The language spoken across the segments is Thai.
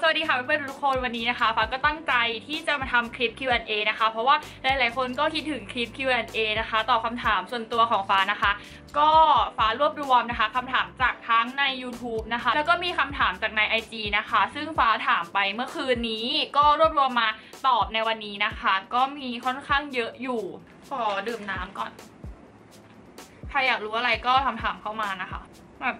สวัสดีค่ะเพื่อนๆทุกคนวันนี้นะคะฟ้าก็ตั้งใจที่จะมาทำคลิป Q&A นะคะ เพราะว่าหลายๆคนก็คิดถึงคลิป Q&A นะคะตอบคำถามส่วนตัวของฟ้านะคะ ก็ฟ้ารวบรวมนะคะคำถามจากทั้งใน YouTube นะคะ แล้วก็มีคำถามจากใน IG นะคะ ซึ่งฟ้าถามไปเมื่อคืนนี้ ก็รวบรวมมาตอบในวันนี้นะคะ ก็มีค่อนข้างเยอะอยู่ขอดื่มน้ำก่อน ใครอยากรู้อะไรก็ทำถามเข้ามานะคะแบบ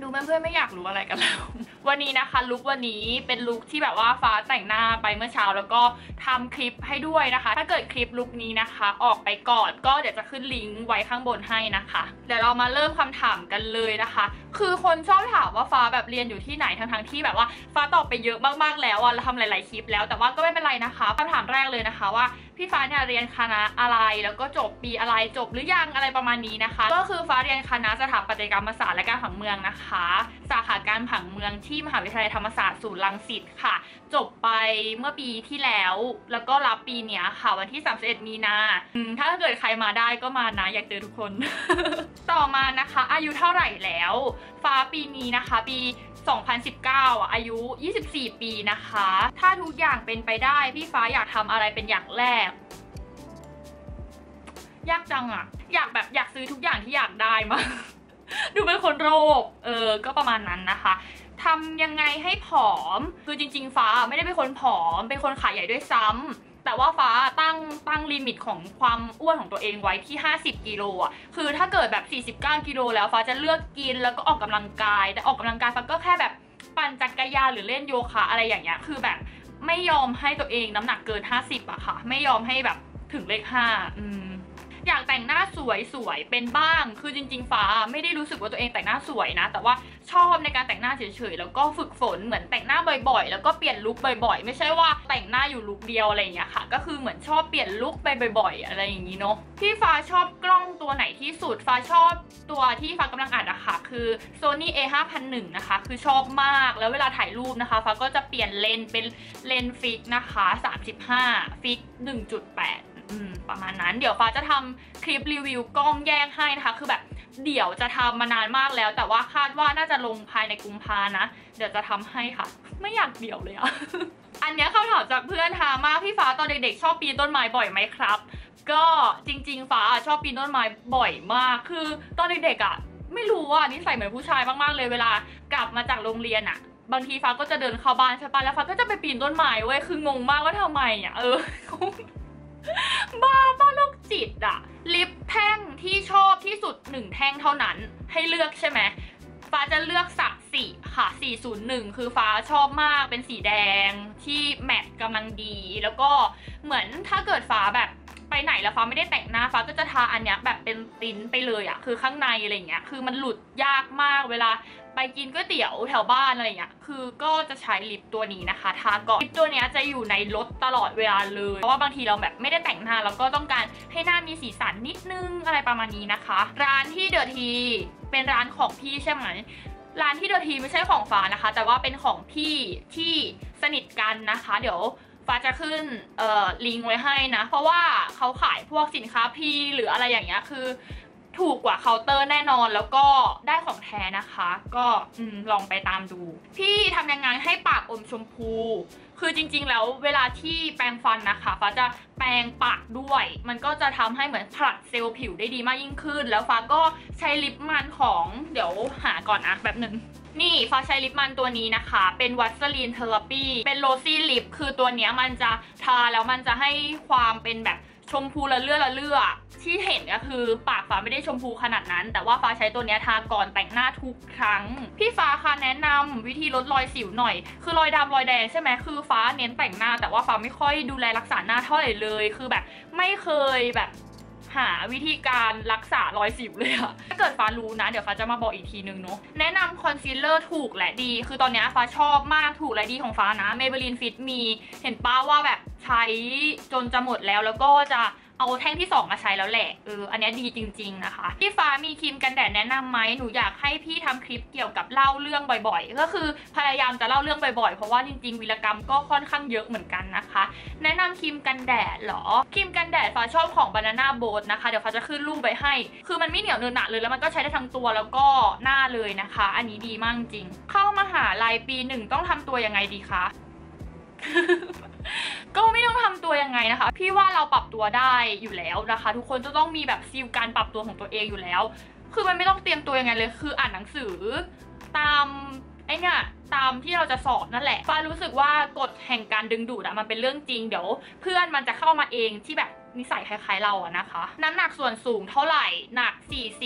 ดูเพื่อนๆไม่อยากรู้อะไรกันแล้ววันนี้นะคะลุควันนี้เป็นลุคที่แบบว่าฟ้าแต่งหน้าไปเมื่อเช้า แล้วก็ทำคลิปให้ด้วยนะคะ ถ้าเกิดคลิปลุคนี้นะคะ ออกไปก่อนก็เดี๋ยวจะขึ้นลิงก์ไว้ข้างบนให้นะคะเดี๋ยวเรามาเริ่มคำถามกันเลยนะคะ คือคนชอบถามว่าฟ้าแบบเรียนอยู่ที่ไหนทั้งๆที่แบบว่าฟ้าตอบไปเยอะมากๆแล้วอะเราทำหลาย ๆคลิปแล้วแต่ว่าก็ไม่เป็นไรนะคะคำถามแรกเลยนะคะว่าพี่ฟ้าเนี่ยเรียนคณะอะไรแล้วก็จบปีอะไรจบหรือยังอะไรประมาณนี้นะคะ ก็คือฟ้าเรียนคณะสถาปัตยกรรมศาสตร์และการผังเมืองนะคะ สาขาการผังเมืองทที่มหาวิทยาลัยธรรมศาสตร์ศูนย์รังสิตค่ะ จบไปเมื่อปีที่แล้ว แล้วก็รับปีเนี้ยค่ะวันที่ 31 มีนาอืมถ้าเกิดใครมาได้ก็มานะอยากเจอทุกคน ต่อมานะคะ อายุเท่าไหร่แล้ว ฟ้าปีนี้นะคะ ปี2019อะอายุ 24 ปีนะคะ ถ้าทุกอย่างเป็นไปได้ พี่ฟ้าอยากทำอะไรเป็นอย่างแรก ยากจังอะอยากแบบอยากซื้อทุกอย่างที่อยากได้มา ดูเป็นคนโรค เออ ก็ประมาณนั้นนะคะ ทำยังไงให้ผอม คือจริง ๆ ฟ้าไม่ได้เป็นคนผอม เป็นคนขาใหญ่ด้วยซ้ำแต่ว่าฟ้าตั้งตั้งลิมิตของความอ้วนของตัวเองไว้ที่ 50 กิโลอะ คือถ้าเกิดแบบ 49 กิโลแล้วฟ้าจะเลือกกินแล้วก็ออกกำลังกาย แต่ออกกำลังกายฟ้าก็แค่แบบปั่นจักรยานหรือเล่นโยคะอะไรอย่างเงี้ย คือแบบไม่ยอมให้ตัวเองน้ำหนักเกิน 50อะค่ะ ไม่ยอมให้แบบถึงเลข5อืม อยากแต่งหน้าสวยสวยๆเป็นบ้าง คือจริง ๆ ฟ้าไม่ได้รู้สึกว่าตัวเองแต่งหน้าสวยนะ แต่ว่าชอบในการแต่งหน้าเฉยๆแล้วก็ฝึกฝนเหมือนแต่งหน้าบ่อยๆ แล้วก็เปลี่ยนลุคบ่อยๆ ไม่ใช่ว่าแต่งหน้าอยู่ลุคเดียวอะไรอย่างเงี้ยค่ะ ก็คือเหมือนชอบเปลี่ยนลุคไปบ่อย ๆ อะไรอย่างงี้เนาะพี่ฟ้าชอบกล้องตัวไหนที่สุดฟ้าชอบตัวที่ฟ้ากำลังอัดอะค่ะ คือ Sony A 5 0 0นะคะ คือชอบมากแล้วเวลาถ่ายรูปนะคะฟ้าก็จะเปลี่ยนเลนส์เป็นเลนส์ฟิกนะคะ 35 ฟิก 1.8 อืมประมาณนั้น เดี๋ยวฟ้าจะทำคลิปรีวิวกล้องแยกให้นะคะ คือแบบเดี๋ยวจะทำมานานมากแล้ว แต่ว่าคาดว่าน่าจะลงภายในกุมภานะ เดี๋ยวจะทำให้ค่ะ ไม่อยากเดี่ยวเลยอะอันนี้คำถามจากเพื่อนถามมาพี่ฟ้าตอนเด็กๆ ชอบปีนต้นไม้บ่อยไหมครับ ก็จริง ๆ ฟ้าชอบปีนต้นไม้บ่อยมาก คือตอนเด็กๆอะไม่รู้ว่านิสัยเหมือนผู้ชายมากๆเลยเวลากลับมาจากโรงเรียนอะบางทีฟ้าก็จะเดินเข้าบ้านใช่ปะแล้วฟ้าก็จะไปปีนต้นไม้เว้ยคืองงมากว่าทำไมอะเออ บ้าบ้าโรคจิตอะลิปแท่งที่ชอบที่สุดหนึ่งแท่งเท่านั้นให้เลือกใช่ไหมฟ้าจะเลือกสักสีค่ะ 401 คือฟ้าชอบมากเป็นสีแดงที่แมทกำลังดี แล้วก็เหมือนถ้าเกิดฟ้าแบบ ไปไหนแล้วฟ้าไม่ได้แต่งหน้าฟ้าก็จะทาอันเนี้ยแบบเป็นติ้นไปเลยอะคือข้างในอะไรเงี้ยคือมันหลุดยากมากเวลาไปกินก๋วยเตี๋ยวแถวบ้านอะไรเงี้ย คือก็จะใช้ลิปตัวนี้นะคะ ทาก่อนลิปตัวเนี้ยจะอยู่ในรถตลอดเวลาเลย เพราะว่าบางทีเราแบบไม่ได้แต่งหน้าเราก็ต้องการให้หน้ามีสีสันนิดนึงอะไรประมาณนี้นะคะ ร้านที่เดอะทีเป็นร้านของพี่ใช่ไหมร้านที่เดอะทีไม่ใช่ของฟ้านะคะ แต่ว่าเป็นของพี่ที่สนิทกันนะคะ เดี๋ยว ฟ้าจะขึ้นเอ่อลิงก์ไว้ให้นะ เพราะว่าเขาขายพวกสินค้าพีหรืออะไรอย่างเงี้ยคือ ถูกกว่าเคาน์เตอร์แน่นอนแล้วก็ได้ของแท้นะคะ ก็อลองไปตามดู พี่ทำยังไงให้ปากอมชมพู คือจริง ๆ แล้วเวลาที่แปรงฟันนะคะฟ้าจะแปรงปากด้วย มันก็จะทำให้เหมือนผลัดเซลล์ผิวได้ดีมากยิ่งขึ้น แล้วฟ้าก็ใช้ลิปมันของเดี๋ยวหาก่อนนะแบบหนึ่ง นี่ฟ้าใช้ลิปมันตัวนี้นะคะ เป็นวัสลีนเทอราปีเป็นโรซี่ลิปคือตัวเนี้ยมันจะทาแล้วมันจะให้ความเป็นแบบชมพูละเลือละเลือที่เห็นก็คือปากฟ้าไม่ได้ชมพูขนาดนั้น แต่ว่าฟ้าใช้ตัวเนี้ยทาก่อนแต่งหน้าทุกครั้ง พี่ฟ้าคะแนะนำวิธีลดรอยสิวหน่อย คือรอยดำรอยแดงใช่ไหมคือฟ้าเน้นแต่งหน้า แต่ว่าฟ้าไม่ค่อยดูแลรักษาหน้าเท่าไหร่เลย คือแบบไม่เคยแบบ หาวิธีการรักษารอยสิวเลยอะถ้าเกิดฟ้ารู้นะ เดี๋ยวฟ้าจะมาบอกอีกทีนึงเนาะแนะนำคอนซีลเลอร์ถูกและดี คือตอนนี้ฟ้าชอบมากถูกและดีของฟ้านะ Maybelline Fit มี เห็นป้าว่าแบบใช้จนจะหมดแล้วแล้วก็จะ เอาแท่งที่ 2 มาใช้แล้วแหละเอออันนี้ดีจริง ๆ นะคะพี่ฟ้ามีครีมกันแดดแนะนำไหมหนูอยากให้พี่ทำคลิปเกี่ยวกับเล่าเรื่องบ่อย ๆ ก็คือพยายามจะเล่าเรื่องบ่อยๆ เพราะว่าจริงๆวิรกรรมก็ค่อนข้างเยอะเหมือนกันนะคะ แนะนำครีมกันแดดเหรอครีมกันแดดฟ้าชอบของ Banana Boat นะคะเดี๋ยวฟ้าจะขึ้นรูปไปให้ คือมันไม่เหนียวเนินหนะเลยแล้วมันก็ใช้ได้ทั้งตัวแล้วก็หน้าเลยนะคะ อันนี้ดีมากจริง เข้ามาหาลัยปีหนึ่งต้องทำตัวยังไงดีคะ ก็ไม่ต้องทำตัวยังไงนะคะ พี่ว่าเราปรับตัวได้อยู่แล้วนะคะ ทุกคนจะต้องมีแบบซิลการปรับตัวของตัวเองอยู่แล้ว คือมันไม่ต้องเตรียมตัวยังไงเลย คืออ่านหนังสือ ตามไอเนี่ยตามที่เราจะสอบนั่นแหละฟ้ารู้สึกว่ากฎแห่งการดึงดูดอะมันเป็นเรื่องจริงเดี๋ยว เพื่อนมันจะเข้ามาเองที่แบบ นิสัยคล้ายๆเราอะนะคะ น้ำหนักส่วนสูงเท่าไหร่ หนัก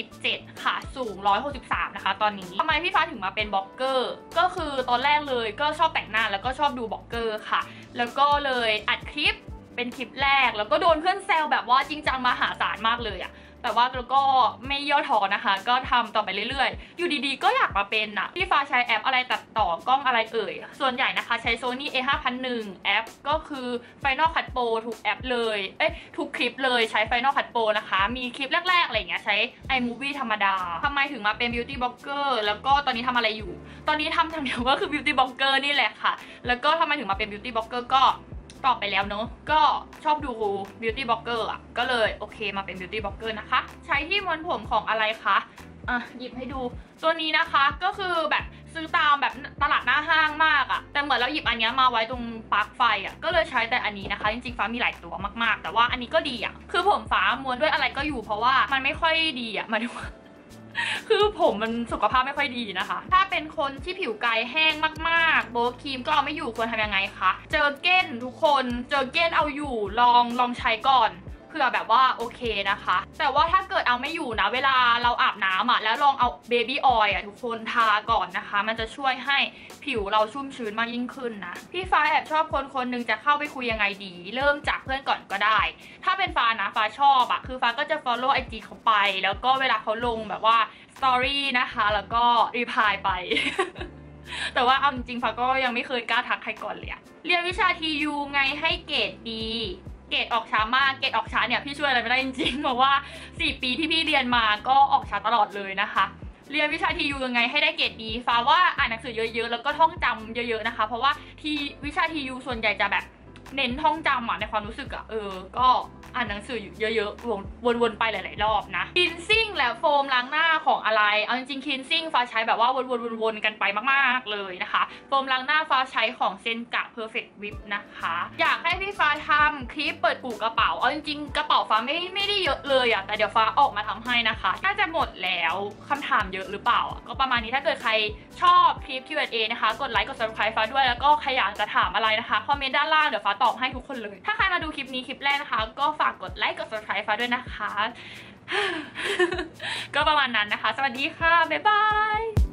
47 ค่ะ สูง 163 นะคะ ตอนนี้ทำไมพี่ฟ้าถึงมาเป็นบล็อกเกอร์ ก็คือตอนแรกเลยก็ชอบแต่งหน้าแล้วก็ชอบดูบล็อกเกอร์ค่ะ แล้วก็เลยอัดคลิปเป็นคลิปแรก แล้วก็โดนเพื่อนแซวแบบว่าจริงจังมาหาศาลมากเลยอะ แต่ว่าเราก็ไม่ย่อท้อนะคะ ก็ทำต่อไปเรื่อยๆ อยู่ดีๆ ก็อยากมาเป็นอะพี่ฟ้าใช้แอปอะไรตัดต่อกล้องอะไรเอ่ย ส่วนใหญ่นะคะใช้ Sony A5001 แอปก็คือ Final Cut Pro ทุกแอปเลย เอ้ยทุกคลิปเลยใช้ Final Cut Pro นะคะ มีคลิปแรกๆอะไรเงี้ยใช้ iMovie ธรรมดาทำไมถึงมาเป็น Beauty Blogger แล้วก็ตอนนี้ทำอะไรอยู่ ตอนนี้ทำทางเดียวก็คือ Beauty Blogger นี่แหละค่ะ แล้วก็ทำไมถึงมาเป็น Beauty Blogger ก็ ตอบไปแล้วเนอะก็ชอบดู beauty blogger อะ ก็เลยโอเคมาเป็น beauty blogger นะคะ ใช้ที่ม้วนผมของอะไรคะอะหยิบให้ดูตัวนี้นะคะก็คือแบบซื้อตามแบบตลาดหน้าห้างมากอะแต่เหมือนเราหยิบอันนี้มาไว้ตรงปลั๊กไฟอะก็เลยใช้แต่อันนี้นะคะ จริงๆฟ้ามีหลายตัวมากๆ แต่ว่าอันนี้ก็ดีอะคือผมฟ้าม้วนด้วยอะไรก็อยู่เพราะว่ามันไม่ค่อยดีอะมายถึงว่า คือผมมันสุขภาพไม่ค่อยดีนะคะ ถ้าเป็นคนที่ผิวกายแห้งมากๆ โบครีมก็เอาไม่อยู่ควรทำยังไงคะ เจอเก้นทุกคน เจอเก้นเอาอยู่ลองลองใช้ก่อน ผื่อแบบว่าโอเคนะคะ แต่ว่าถ้าเกิดเอาไม่อยู่นะ เวลาเราอาบน้ำอะแล้วลองเอาเบบี้ออยล์อะทุกคนทาก่อนนะคะ มันจะช่วยให้ผิวเราชุ่มชื้นมากยิ่งขึ้นนะ พี่ฟ้าแอบชอบคนคนหนึ่งจะเข้าไปคุยยังไงดี เริ่มจากเพื่อนก่อนก็ได้ ถ้าเป็นฟ้านะฟ้าชอบอะคือฟ้าก็จะ follow IG เขาไป แล้วก็เวลาเขาลงแบบว่า story นะคะ แล้วก็ reply ไปแต่ว่าเอาจริงๆฟ้าก็ยังไม่เคยกล้าทักใครก่อนเลยอะเรียนวิชาทียูไงให้เกรดดี เกรดออกช้ามาก เกรดออกช้าเนี่ยพี่ช่วยอะไรไม่ได้จริงๆ เพราะว่า 4 ปีที่พี่เรียนมาก็ออกช้าตลอดเลยนะคะ เรียนวิชาทียูยังไงให้ได้เกรดดี ฟ้าว่าอ่านหนังสือเยอะๆ แล้วก็ท่องจำเยอะๆนะคะ เพราะว่าทีวิชาทียูส่วนใหญ่จะแบบเน้นท่องจำอะในความรู้สึกอะเออ ก็ อ่านหนังสือเยอะๆวนๆไปหลายๆรอบนะคินซิ่งและโฟมล้างหน้าของอะไรเอาจริงๆคินซิ่งฟ้าใช้แบบว่าวนๆๆๆกันไปมากๆเลยนะคะ โฟมล้างหน้าฟ้าใช้ของเซนกะ Perfect Whip นะคะ อยากให้พี่ฟ้าทำคลิปเปิดปูกระเป๋าเอาจริงๆกระเป๋าฟ้าไม่ไม่ได้เยอะเลยอะแต่เดี๋ยวฟ้าออกมาทำให้นะคะ น่าจะหมดแล้วคำถามเยอะหรือเปล่า ก็ประมาณนี้ถ้าเกิดใครชอบคลิป Q&A นะคะ กดไลค์กด subscribe ฟ้าด้วยแล้วก็ใครอยากจะถามอะไรนะคะคอมเมนต์ด้านล่างเดี๋ยวฟ้าตอบให้ทุกคนเลยถ้าใคร มาดูคลิปนี้คลิปแรกนะคะ ก็ฝากกดไลค์กด subscribe ฟ้าด้วยนะคะ ก็ประมาณนั้นนะคะ สวัสดีค่ะ บ๊ายบาย